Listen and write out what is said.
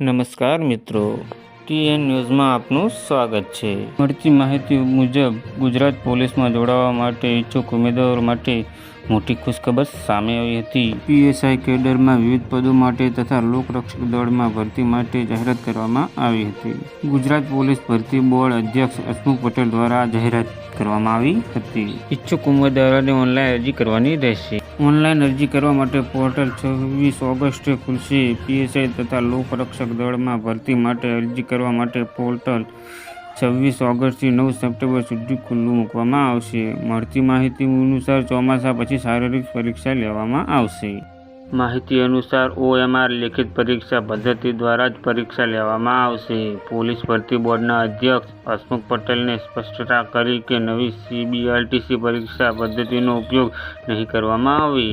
નમસ્કાર મિત્રો. ટીએન ન્યૂઝમાં આપનું સ્વાગત છે. મળતી માહિતી મુજબ, ગુજરાત પોલીસમાં જોડાવા માટે ઈચ્છુક ઉમેદવારો માટે મોટી ખુશખબર સામે આવી હતી. પીએસઆઈ કેડરમાં વિવિધ પદો માટે તથા લોકરક્ષક દળમાં ભરતી માટે જાહેરાત કરવામાં આવી હતી. ગુજરાત પોલીસ ભરતી બોર્ડ અધ્યક્ષ હસમુખ પટેલ દ્વારા જાહેરાત કરવામાં આવી હતી. ઈચ્છુક ઉમેદવારોને ઓનલાઈન અરજી કરવાની રહેશે. ઓનલાઈન અરજી કરવા માટે પોર્ટલ છવ્વીસ ઓગસ્ટે ખુલશે. પીએસઆઈ તથા લોકરક્ષક દળમાં ભરતી માટે અરજી કરવા માટે પોર્ટલ છવ્વીસ ઓગસ્ટથી નવ સપ્ટેમ્બર સુધી ખુલ્લું મૂકવામાં આવશે. મળતી માહિતી અનુસાર ચોમાસા પછી શારીરિક પરીક્ષા લેવામાં આવશે. માહિતી અનુસાર ઓએમઆર લેખિત પરીક્ષા પદ્ધતિ દ્વારા જ પરીક્ષા લેવામાં આવશે. પોલીસ ભરતી બોર્ડના અધ્યક્ષ હસમુખ પટેલને સ્પષ્ટતા કરી કે નવી સીબીઆરટીસી પરીક્ષા પદ્ધતિનો ઉપયોગ નહીં કરવામાં આવે.